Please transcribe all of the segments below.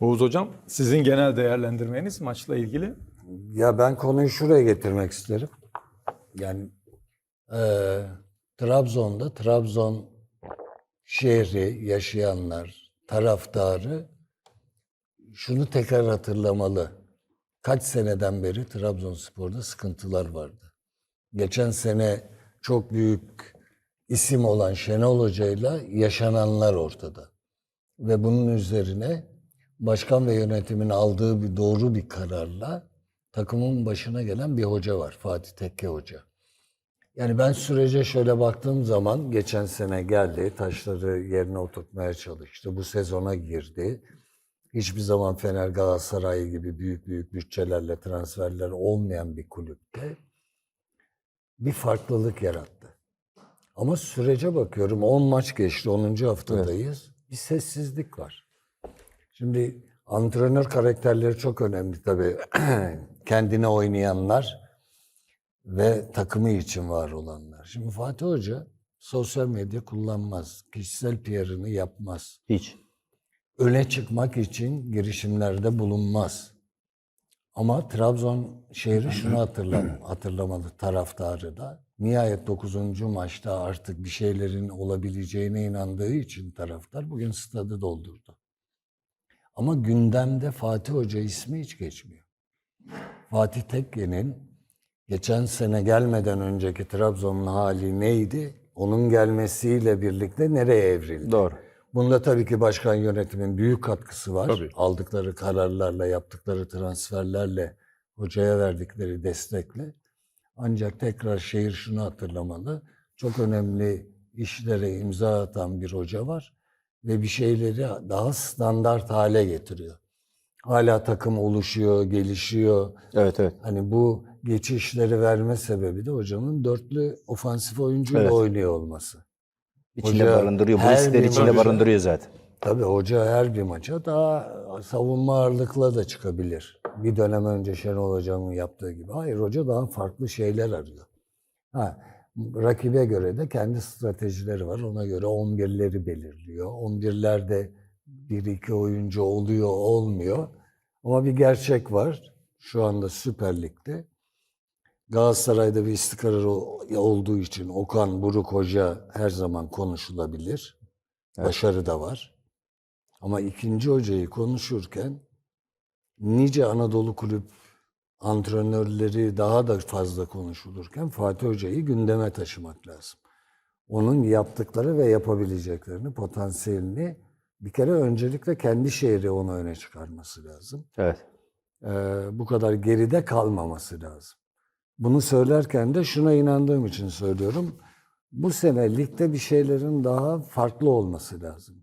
Oğuz Hocam sizin genel değerlendirmeniz maçla ilgili. Ya ben konuyu şuraya getirmek isterim. Yani eee, Trabzon'da Trabzon şehri, yaşayanlar, taraftarı şunu tekrar hatırlamalı. Kaç seneden beri Trabzonspor'da sıkıntılar vardı. Geçen sene çok büyük isim olan Şenol Hoca'yla yaşananlar ortada. Ve bunun üzerine başkan ve yönetimin aldığı bir doğru bir kararla takımın başına gelen bir hoca var. Fatih Tekke Hoca. Yani ben sürece şöyle baktığım zaman geçen sene geldi, taşları yerine oturtmaya çalıştı. Bu sezona girdi. Hiçbir zaman Fener Galatasaray gibi büyük büyük bütçelerle transferler olmayan bir kulüpte bir farklılık yarattı. Ama sürece bakıyorum 10 maç geçti 10. haftadayız. Bir sessizlik var. Şimdi antrenör karakterleri çok önemli tabii. Kendine oynayanlar ve takımı için var olanlar. Şimdi Fatih Hoca sosyal medya kullanmaz. Kişisel PR'ını yapmaz. Hiç. Öne çıkmak için girişimlerde bulunmaz. Ama Trabzon şehri şunu hatırlam hatırlamalı taraftarı da. Nihayet 9. maçta artık bir şeylerin olabileceğine inandığı için taraftar bugün stadı doldurdu. Ama gündemde Fatih Hoca ismi hiç geçmiyor. Fatih Tekke'nin geçen sene gelmeden önceki Trabzon'un hali neydi? Onun gelmesiyle birlikte nereye evrildi? Doğru. Bunda tabii ki başkan yönetimin büyük katkısı var. Tabii. Aldıkları kararlarla, yaptıkları transferlerle, hocaya verdikleri destekle. Ancak tekrar şehir şunu hatırlamalı. Çok önemli işlere imza atan bir hoca var ve bir şeyleri daha standart hale getiriyor. Hala takım oluşuyor, gelişiyor. Evet evet. Hani bu geçişleri verme sebebi de hocanın dörtlü ofansif oyuncuyla Evet. oynuyor olması. İçinde Hoca barındırıyor. Bu riskleri içinde maça- barındırıyor zaten. Tabii hoca her bir maça daha savunma ağırlıkla da çıkabilir. Bir dönem önce Şenol Hoca'nın yaptığı gibi. Hayır hoca daha farklı şeyler arıyor. Ha, rakibe göre de kendi stratejileri var. Ona göre 11'leri belirliyor. 11'lerde bir iki oyuncu oluyor olmuyor. Ama bir gerçek var. Şu anda Süper Lig'de Galatasaray'da bir istikrar olduğu için Okan Buruk Hoca her zaman konuşulabilir. Başarı da var. Ama ikinci hocayı konuşurken nice Anadolu kulüp antrenörleri daha da fazla konuşulurken Fatih Hoca'yı gündeme taşımak lazım. Onun yaptıkları ve yapabileceklerini, potansiyelini bir kere öncelikle kendi şehri onu öne çıkarması lazım. Evet. Ee, bu kadar geride kalmaması lazım. Bunu söylerken de şuna inandığım için söylüyorum. Bu sene ligde bir şeylerin daha farklı olması lazım.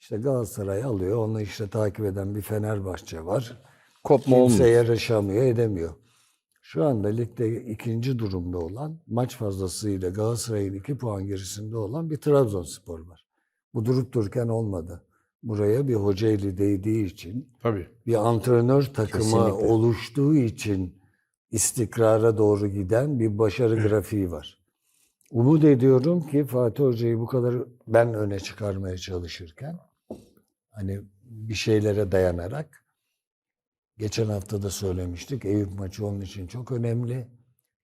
İşte Galatasaray alıyor, onu işte takip eden bir Fenerbahçe var. Kopma Kimse olmuyor. yarışamıyor, edemiyor. Şu anda ligde ikinci durumda olan, maç fazlasıyla Galatasaray'ın iki puan gerisinde olan bir Trabzonspor var. Bu durup dururken olmadı. Buraya bir hoca eli değdiği için, Tabii. bir antrenör takımı Kesinlikle. oluştuğu için istikrara doğru giden bir başarı grafiği var. Umut ediyorum ki Fatih Hoca'yı bu kadar ben öne çıkarmaya çalışırken hani bir şeylere dayanarak geçen hafta da söylemiştik Eyüp maçı onun için çok önemli.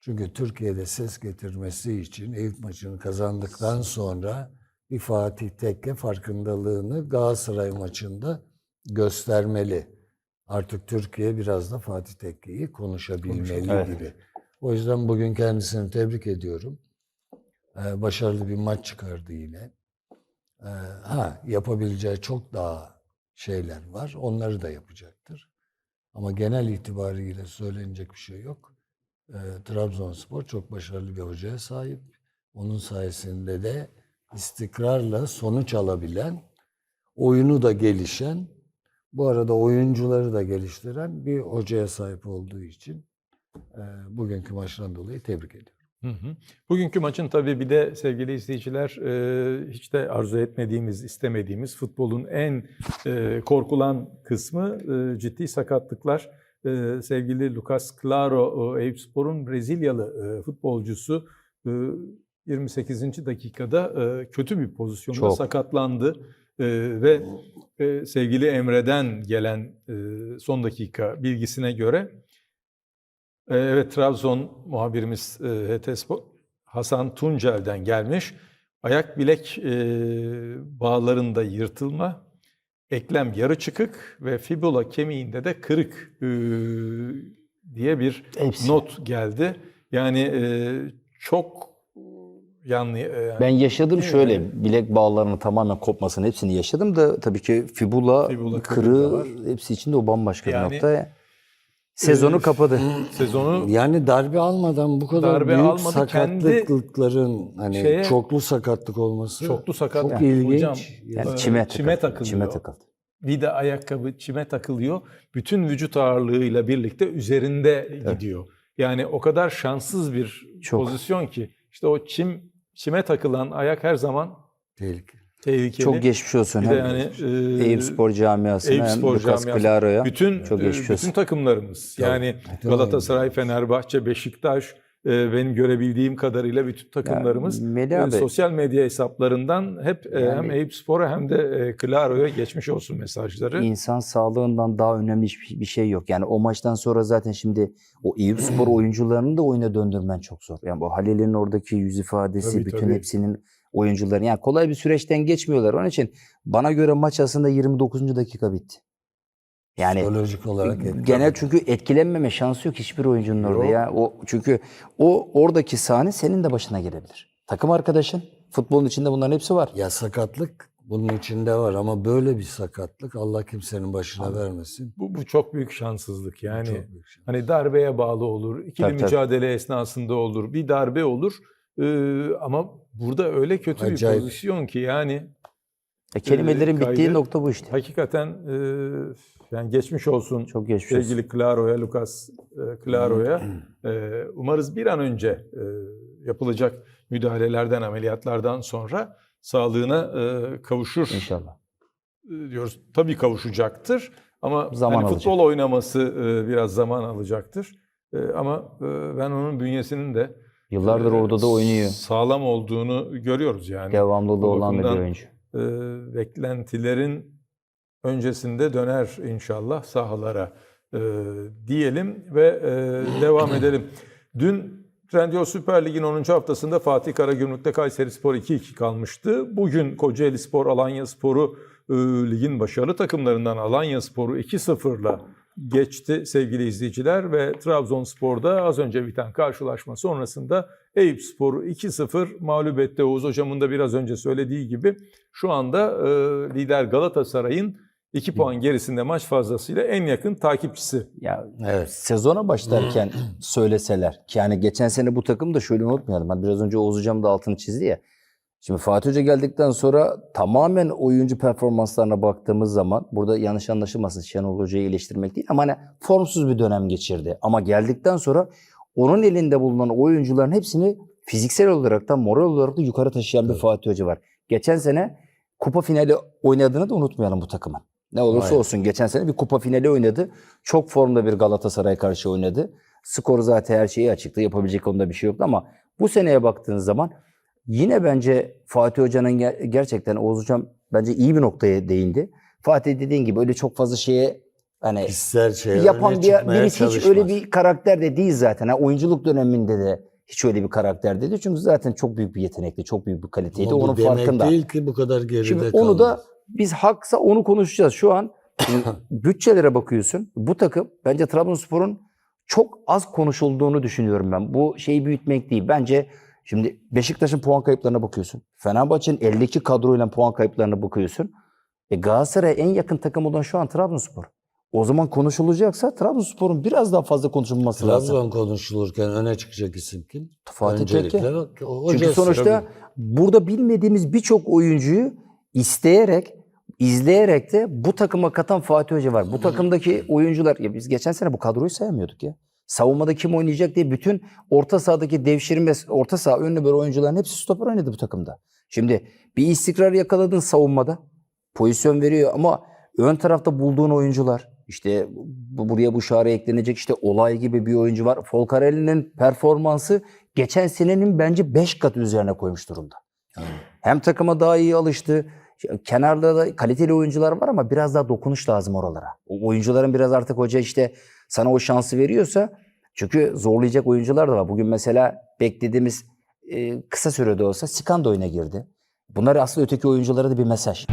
Çünkü Türkiye'de ses getirmesi için Eyüp maçını kazandıktan sonra bir Fatih Tekke farkındalığını Galatasaray maçında göstermeli. Artık Türkiye biraz da Fatih Tekke'yi konuşabilmeli Evet. gibi. O yüzden bugün kendisini tebrik ediyorum. Ee, başarılı bir maç çıkardı yine. Ee, ha yapabileceği çok daha şeyler var. Onları da yapacaktır. Ama genel itibariyle söylenecek bir şey yok. Ee, Trabzonspor çok başarılı bir hocaya sahip. Onun sayesinde de istikrarla sonuç alabilen, oyunu da gelişen, bu arada oyuncuları da geliştiren bir hocaya sahip olduğu için e, bugünkü maçtan dolayı tebrik ediyorum. Hı hı. Bugünkü maçın tabii bir de sevgili izleyiciler e, hiç de arzu etmediğimiz, istemediğimiz futbolun en e, korkulan kısmı e, ciddi sakatlıklar. E, sevgili Lucas Claro, e, Eyüpspor'un Brezilyalı e, futbolcusu e, 28. dakikada e, kötü bir pozisyonda Çok. sakatlandı. E, ve e, sevgili Emre'den gelen e, son dakika bilgisine göre evet Trabzon muhabirimiz e, HT Spor Hasan Tuncel'den gelmiş. Ayak bilek e, bağlarında yırtılma, eklem yarı çıkık ve fibula kemiğinde de kırık e, diye bir Hepsi. not geldi. Yani e, çok yanlı. e, Ben yaşadım şöyle bilek bağlarının tamamen kopmasını hepsini yaşadım da tabii ki fibula, Fibula kırığı hepsi içinde o bambaşka Yani- bir nokta. Sezonu Ee, kapadı. sezonu Yani darbe almadan bu kadar Darbe büyük almadı, kendi sakatlıkların hani şeye- çoklu sakatlık olması çoklu sakatlık. çok ilginç. Hocam, Yani e, çime, çime takıldı. takılıyor. Çime takıldı. vida ayakkabı çime takılıyor. Bütün vücut ağırlığıyla birlikte üzerinde gidiyor. Yani o kadar şanssız bir Çok. pozisyon ki işte o çim çime takılan ayak her zaman Tehlike. Tehlikeli. Çok geçmiş olsun. Bir de yani e, Eyüp Spor camiasına Eyüp hem Spor Lucas. Claro'ya. bütün çok e, geçmiş olsun. bütün takımlarımız yani Galatasaray, Fenerbahçe, Beşiktaş e, benim görebildiğim kadarıyla bütün takımlarımız Melih e, sosyal medya hesaplarından hep e, Yani- hem Eyüp Spor'a hem de e, Claro'ya geçmiş olsun mesajları. İnsan sağlığından daha önemli hiçbir bir şey yok. Yani o maçtan sonra zaten şimdi o Eyüp Spor oyuncularını da oyuna döndürmen çok zor. Yani bu Halil'in oradaki yüz ifadesi, Tabii, bütün tabii. hepsinin oyuncuları. Yani kolay bir süreçten geçmiyorlar. Onun için bana göre maç aslında 29. dakika bitti. Yani Psikolojik olarak etkili. genel çünkü etkilenmeme şansı yok hiçbir oyuncunun orada Yok. ya. O çünkü o oradaki sahne senin de başına gelebilir. Takım arkadaşın, futbolun içinde bunların hepsi var. Ya sakatlık bunun içinde var ama böyle bir sakatlık Allah kimsenin başına vermesin. Bu, bu çok büyük şanssızlık yani. Çok büyük şey. Hani darbeye bağlı olur, ikili Tabii, tabii. mücadele esnasında olur, bir darbe olur. Ee, ama burada öyle kötü Acayip. bir pozisyon ki yani E, kelimelerin kaydı- bittiği nokta bu işte. hakikaten e, yani geçmiş olsun Çok geçmiş olsun. sevgili Claro'ya, Lucas e, Claro'ya. E, umarız bir an önce e, yapılacak müdahalelerden, ameliyatlardan sonra sağlığına e, kavuşur İnşallah. e, diyoruz. Tabii kavuşacaktır ama Zaman hani alacak. futbol oynaması e, biraz zaman alacaktır. E, ama e, ben onun bünyesinin de Yıllardır orada da oynuyor. Sağlam olduğunu görüyoruz yani. Devamlılığı olan da bir oyuncu. E, beklentilerin öncesinde döner inşallah sahalara e, diyelim ve e, devam edelim. Dün Trendyol Süper Lig'in 10. haftasında Fatih Karagümrük'te Kayseri Spor 2-2 kalmıştı. Bugün Kocaeli Spor, Alanya Spor'u e, ligin başarılı takımlarından Alanya Spor'u 2-0'la geçti sevgili izleyiciler ve Trabzonspor'da az önce biten karşılaşma sonrasında Eyüp Spor'u 2-0 mağlup etti. Oğuz Hocam'ın da biraz önce söylediği gibi şu anda e, lider Galatasaray'ın 2 puan gerisinde maç fazlasıyla en yakın takipçisi. Ya Evet. sezona başlarken söyleseler ki yani geçen sene bu takım da şöyle unutmayalım. Hani biraz önce Oğuz Hocam da altını çizdi ya. Şimdi Fatih Hoca geldikten sonra tamamen oyuncu performanslarına baktığımız zaman burada yanlış anlaşılmasın Şenol Hoca'yı eleştirmek değil ama hani formsuz bir dönem geçirdi. Ama geldikten sonra onun elinde bulunan oyuncuların hepsini fiziksel olarak da moral olarak da yukarı taşıyan bir Fatih Hoca var. Geçen sene kupa finali oynadığını da unutmayalım bu takımın. Ne olursa Aynen. olsun geçen sene bir kupa finali oynadı. Çok formda bir Galatasaray karşı oynadı. Skor zaten her şeyi açıktı. Yapabilecek onda bir şey yoktu ama bu seneye baktığınız zaman yine bence Fatih Hoca'nın ger- gerçekten Oğuz Hocam bence iyi bir noktaya değindi. Fatih dediğin gibi öyle çok fazla şeye hani Kişisel şeyler yapan bir birisi hiç çalışmaz. öyle bir karakter de değil zaten. Ha, oyunculuk döneminde de hiç öyle bir karakter değil. Çünkü zaten çok büyük bir yetenekli, çok büyük bir kaliteydi. Ama bu Onun demek farkında. değil ki bu kadar geride Şimdi onu da biz haksa onu konuşacağız. Şu an şimdi bütçelere bakıyorsun. Bu takım bence Trabzonspor'un çok az konuşulduğunu düşünüyorum ben. Bu şeyi büyütmek değil. Bence şimdi Beşiktaş'ın puan kayıplarına bakıyorsun. Fenerbahçe'nin eldeki kadroyla puan kayıplarına bakıyorsun. E Galatasaray'a en yakın takım olan şu an Trabzonspor. O zaman konuşulacaksa Trabzonspor'un biraz daha fazla konuşulması lazım. Trabzon konuşulurken öne çıkacak isim kim? Fatih Tekke. Çünkü sonuçta Tabii. burada bilmediğimiz birçok oyuncuyu isteyerek, izleyerek de bu takıma katan Fatih Hoca var. Bu takımdaki oyuncular, ya biz geçen sene bu kadroyu sayamıyorduk ya. Savunmada kim oynayacak diye bütün orta sahadaki devşirme, orta saha ön libero oyuncuların hepsi stoper oynadı bu takımda. Şimdi bir istikrar yakaladın savunmada. Pozisyon veriyor ama ön tarafta bulduğun oyuncular işte bu, buraya bu şare eklenecek işte olay gibi bir oyuncu var. Folcarelli'nin performansı geçen senenin bence 5 kat üzerine koymuş durumda. Hem takıma daha iyi alıştı. kenarda da kaliteli oyuncular var ama biraz daha dokunuş lazım oralara. O oyuncuların biraz artık hoca işte sana o şansı veriyorsa çünkü zorlayacak oyuncular da var. Bugün mesela beklediğimiz kısa sürede olsa Sikan da oyuna girdi. Bunlar aslında öteki oyunculara da bir mesaj.